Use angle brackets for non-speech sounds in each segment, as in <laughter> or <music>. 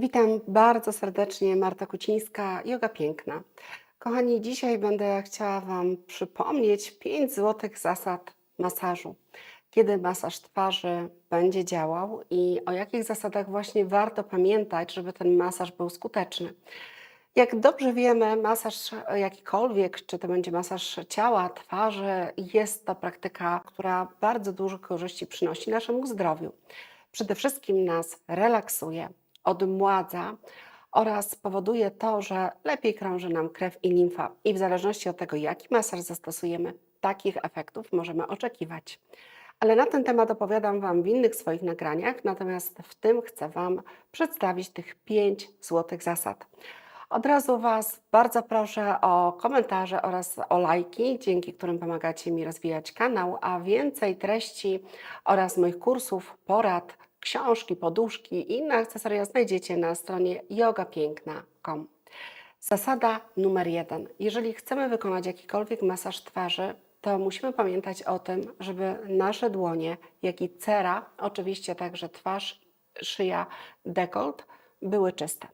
Witam bardzo serdecznie, Marta Kucińska, Yoga Piękna. Kochani, dzisiaj będę chciała Wam przypomnieć 5 złotych zasad masażu. Kiedy masaż twarzy będzie działał i o jakich zasadach właśnie warto pamiętać, żeby ten masaż był skuteczny. Jak dobrze wiemy, masaż jakikolwiek, czy to będzie masaż ciała, twarzy, jest to praktyka, która bardzo dużo korzyści przynosi naszemu zdrowiu. Przede wszystkim nas relaksuje, odmładza oraz powoduje to, że lepiej krąży nam krew i limfa. I w zależności od tego, jaki masaż zastosujemy, takich efektów możemy oczekiwać. Ale na ten temat opowiadam Wam w innych swoich nagraniach, natomiast w tym chcę Wam przedstawić tych 5 złotych zasad. Od razu Was bardzo proszę o komentarze oraz o lajki, dzięki którym pomagacie mi rozwijać kanał, a więcej treści oraz moich kursów, porad, książki, poduszki i inne akcesoria znajdziecie na stronie yogapiękna.com. Zasada numer jeden. Jeżeli chcemy wykonać jakikolwiek masaż twarzy, to musimy pamiętać o tym, żeby nasze dłonie, jak i cera, oczywiście także twarz, szyja, dekolt, były czyste.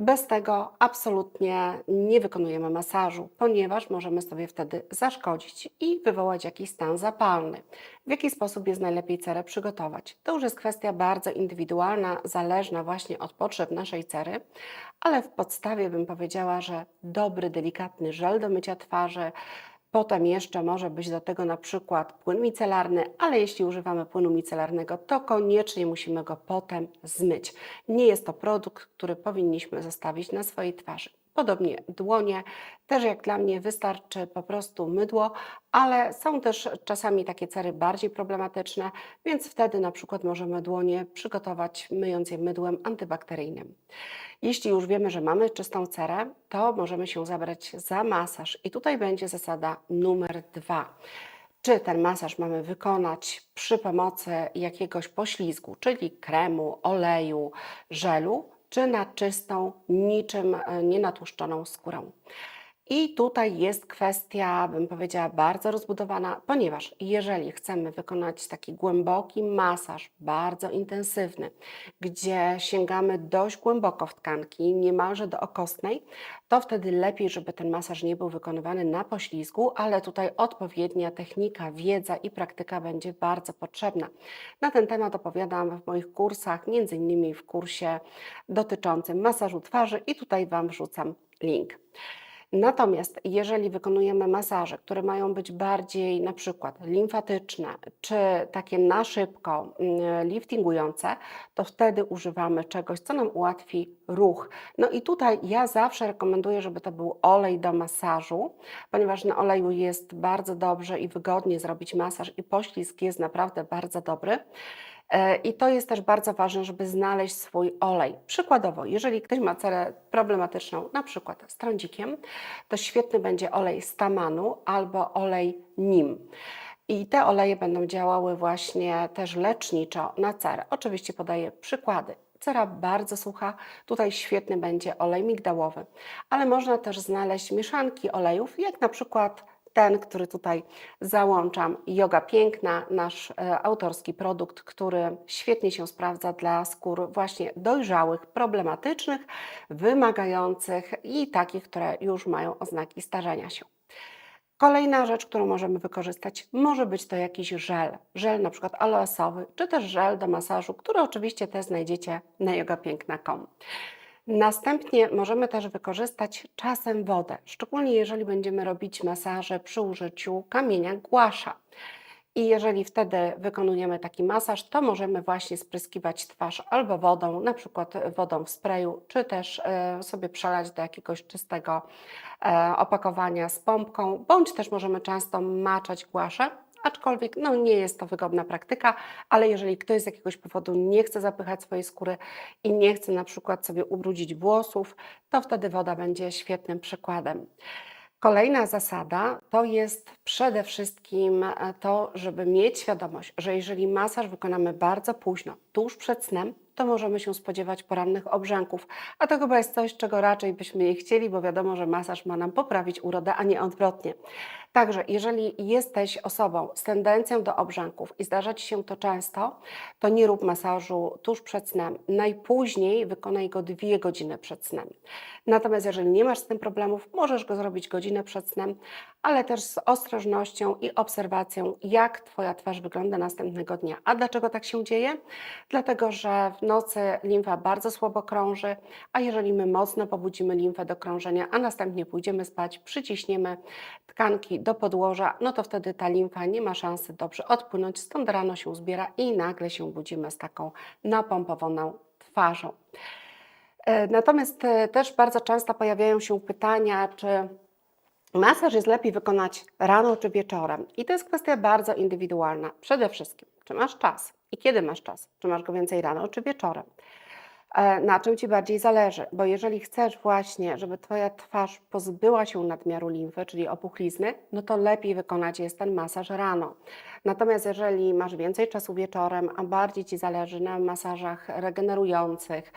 Bez tego absolutnie nie wykonujemy masażu, ponieważ możemy sobie wtedy zaszkodzić i wywołać jakiś stan zapalny. W jaki sposób jest najlepiej cerę przygotować? To już jest kwestia bardzo indywidualna, zależna właśnie od potrzeb naszej cery, ale w podstawie bym powiedziała, że dobry, delikatny żel do mycia twarzy, Potem jeszcze może być do tego na przykład płyn micelarny, ale jeśli używamy płynu micelarnego, to koniecznie musimy go potem zmyć. Nie jest to produkt, który powinniśmy zostawić na swojej twarzy. Podobnie dłonie, też jak dla mnie wystarczy po prostu mydło, ale są też czasami takie cery bardziej problematyczne, więc wtedy na przykład możemy dłonie przygotować myjąc je mydłem antybakteryjnym. Jeśli już wiemy, że mamy czystą cerę, to możemy się zabrać za masaż i tutaj będzie zasada numer dwa. Czy ten masaż mamy wykonać przy pomocy jakiegoś poślizgu, czyli kremu, oleju, żelu, czy na czystą, niczym e, nienatłuszczoną skórę. I tutaj jest kwestia, bym powiedziała, bardzo rozbudowana, ponieważ jeżeli chcemy wykonać taki głęboki masaż, bardzo intensywny, gdzie sięgamy dość głęboko w tkanki, niemalże do okostnej, to wtedy lepiej, żeby ten masaż nie był wykonywany na poślizgu, ale tutaj odpowiednia technika, wiedza i praktyka będzie bardzo potrzebna. Na ten temat opowiadam w moich kursach, między innymi w kursie dotyczącym masażu twarzy i tutaj Wam wrzucam link. Natomiast jeżeli wykonujemy masaże, które mają być bardziej na przykład limfatyczne, czy takie na szybko mm, liftingujące, to wtedy używamy czegoś, co nam ułatwi ruch. No i tutaj ja zawsze rekomenduję, żeby to był olej do masażu, ponieważ na oleju jest bardzo dobrze i wygodnie zrobić masaż i poślizg jest naprawdę bardzo dobry. E, I to jest też bardzo ważne, żeby znaleźć swój olej. Przykładowo, jeżeli ktoś ma cerę problematyczną, na przykład z trądzikiem, to świetny będzie olej z tamanu albo olej nim. I te oleje będą działały właśnie też leczniczo na cerę. Oczywiście podaję przykłady. Cera bardzo sucha, tutaj świetny będzie olej migdałowy, ale można też znaleźć mieszanki olejów, jak na przykład ten, który tutaj załączam, Yoga Piękna, nasz e, autorski produkt, który świetnie się sprawdza dla skór właśnie dojrzałych, problematycznych, wymagających i takich, które już mają oznaki starzenia się. Kolejna rzecz, którą możemy wykorzystać, może być to jakiś żel. Żel na przykład aloesowy, czy też żel do masażu, który oczywiście też znajdziecie na yogapiękna.com. Następnie możemy też wykorzystać czasem wodę, szczególnie jeżeli będziemy robić masaże przy użyciu kamienia głasza. I jeżeli wtedy wykonujemy taki masaż, to możemy właśnie spryskiwać twarz albo wodą, na przykład wodą w sprayu, czy też e, sobie przelać do jakiegoś czystego e, opakowania z pompką, bądź też możemy często maczać głaszę aczkolwiek no, nie jest to wygodna praktyka, ale jeżeli ktoś z jakiegoś powodu nie chce zapychać swojej skóry i nie chce na przykład sobie ubrudzić włosów, to wtedy woda będzie świetnym przykładem. Kolejna zasada to jest przede wszystkim e, to, żeby mieć świadomość, że jeżeli masaż wykonamy bardzo późno, tuż przed snem, to możemy się spodziewać porannych obrzęków. A to chyba jest coś, czego raczej byśmy nie chcieli, bo wiadomo, że masaż ma nam poprawić urodę, a nie odwrotnie. Także jeżeli jesteś osobą z tendencją do obrzęków i zdarza Ci się to często, to nie rób masażu tuż przed snem. Najpóźniej wykonaj go dwie godziny przed snem. Natomiast jeżeli nie masz z tym problemów, możesz go zrobić godzinę przed snem, ale też z ostrożnością i obserwacją, jak Twoja twarz wygląda następnego dnia. A dlaczego tak się dzieje? Dlatego, że w nocy limfa bardzo słabo krąży, a jeżeli my mocno pobudzimy limfę do krążenia, a następnie pójdziemy spać, przyciśniemy tkanki do podłoża, no to wtedy ta limfa nie ma szansy dobrze odpłynąć, stąd rano się zbiera i nagle się budzimy z taką napompowaną twarzą. E, Natomiast e, też bardzo często pojawiają się pytania, czy masaż jest lepiej wykonać rano czy wieczorem. I to jest kwestia bardzo indywidualna. Przede wszystkim, czy masz czas i kiedy masz czas? Czy masz go więcej rano czy wieczorem? E, Na czym Ci bardziej zależy? Bo jeżeli chcesz właśnie, żeby Twoja twarz pozbyła się nadmiaru limfy, czyli opuchlizny, no to lepiej wykonać jest ten masaż rano. Natomiast jeżeli masz więcej czasu wieczorem, a bardziej Ci zależy na masażach regenerujących,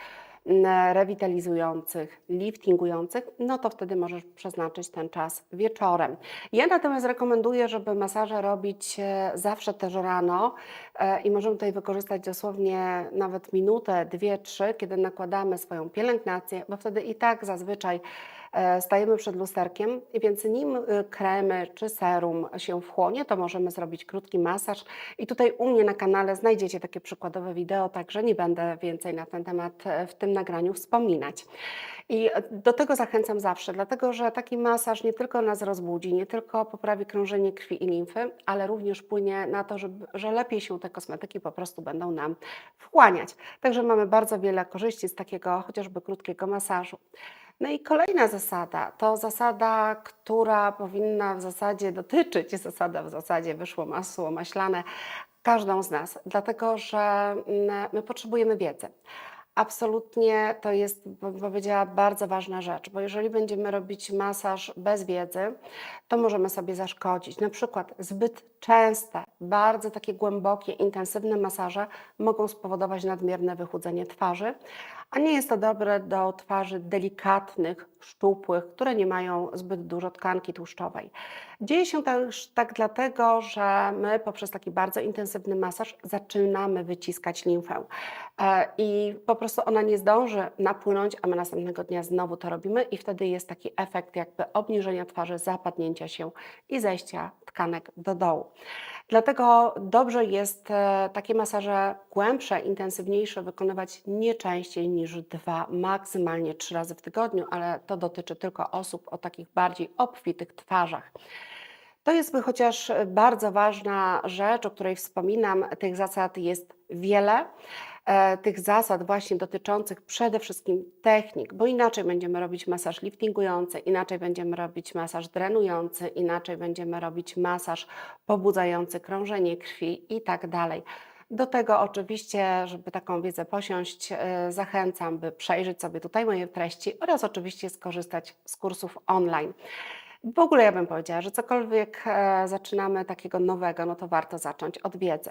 rewitalizujących, liftingujących, no to wtedy możesz przeznaczyć ten czas wieczorem. Ja natomiast rekomenduję, żeby masaże robić e, zawsze też rano e, i możemy tutaj wykorzystać dosłownie nawet minutę, dwie, trzy, kiedy nakładamy swoją pielęgnację, bo wtedy i tak zazwyczaj stajemy przed lusterkiem, więc nim y, kremy czy serum się wchłonie, to możemy zrobić krótki masaż. I tutaj u mnie na kanale znajdziecie takie przykładowe wideo, także nie będę więcej na ten temat e, w tym nagraniu wspominać. I e, do tego zachęcam zawsze, dlatego że taki masaż nie tylko nas rozbudzi, nie tylko poprawi krążenie krwi i limfy, ale również wpłynie na to, żeby, że lepiej się te kosmetyki po prostu będą nam wchłaniać. Także mamy bardzo wiele korzyści z takiego chociażby krótkiego masażu. No i kolejna zasada to zasada, która powinna w zasadzie dotyczyć, <laughs> zasada w zasadzie wyszło masło maślane, każdą z nas, dlatego że mm, my potrzebujemy wiedzy. Absolutnie to jest, powiedziała, bardzo ważna rzecz, bo jeżeli będziemy robić masaż bez wiedzy, to możemy sobie zaszkodzić. Na przykład zbyt częste, bardzo takie głębokie, intensywne masaże mogą spowodować nadmierne wychudzenie twarzy, a nie jest to dobre do twarzy delikatnych, szczupłych, które nie mają zbyt dużo tkanki tłuszczowej. Dzieje się też tak dlatego, że my poprzez taki bardzo intensywny masaż zaczynamy wyciskać limfę e, i po prostu ona nie zdąży napłynąć, a my następnego dnia znowu to robimy i wtedy jest taki efekt jakby obniżenia twarzy, zapadnięcia się i zejścia tkanek do dołu. Dlatego dobrze jest e, takie masaże głębsze, intensywniejsze wykonywać nie częściej niż dwa, maksymalnie trzy razy w tygodniu, ale to dotyczy tylko osób o takich bardziej obfitych twarzach. To jest chociaż bardzo ważna rzecz, o której wspominam. Tych zasad jest wiele. E, tych zasad właśnie dotyczących przede wszystkim technik, bo inaczej będziemy robić masaż liftingujący, inaczej będziemy robić masaż drenujący, inaczej będziemy robić masaż pobudzający krążenie krwi i tak dalej. Do tego oczywiście, żeby taką wiedzę posiąść, e, zachęcam, by przejrzeć sobie tutaj moje treści oraz oczywiście skorzystać z kursów online. W ogóle ja bym powiedziała, że cokolwiek e, zaczynamy takiego nowego, no to warto zacząć od wiedzy.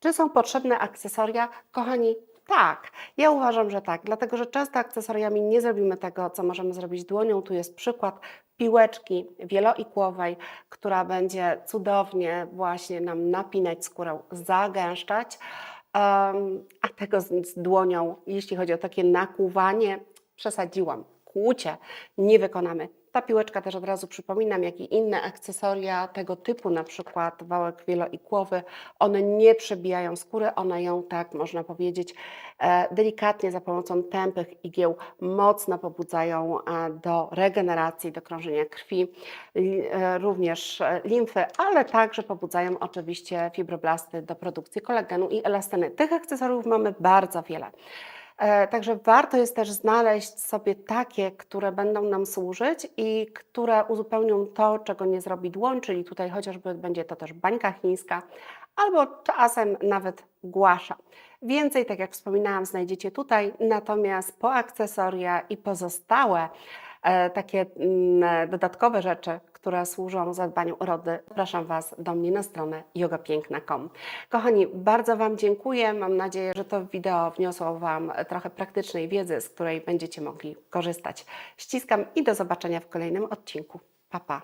Czy są potrzebne akcesoria? Kochani, tak. Ja uważam, że tak, dlatego że często akcesoriami nie zrobimy tego, co możemy zrobić dłonią. Tu jest przykład piłeczki wieloikłowej, która będzie cudownie właśnie nam napinać skórę, zagęszczać. A tego z, z dłonią, jeśli chodzi o takie nakłuwanie, przesadziłam. Kłucie nie wykonamy. Ta piłeczka też od razu przypominam, jak i inne akcesoria tego typu, na przykład wałek wieloikłowy, one nie przebijają skóry, one ją, tak można powiedzieć, e, delikatnie za pomocą tępych igieł mocno pobudzają e, do regeneracji, do krążenia krwi, e, również limfy, ale także pobudzają oczywiście fibroblasty do produkcji kolagenu i elastyny. Tych akcesoriów mamy bardzo wiele. E, Także warto jest też znaleźć sobie takie, które będą nam służyć i które uzupełnią to, czego nie zrobi dłoń, czyli tutaj chociażby będzie to też bańka chińska albo czasem nawet głasza. Więcej, tak jak wspominałam, znajdziecie tutaj, natomiast po akcesoria i pozostałe e, takie mm, dodatkowe rzeczy, które służą zadbaniu o rody, zapraszam Was do mnie na stronę yogapiękna.com. Kochani, bardzo Wam dziękuję. Mam nadzieję, że to wideo wniosło Wam trochę praktycznej wiedzy, z której będziecie mogli korzystać. Ściskam i do zobaczenia w kolejnym odcinku. Pa, pa.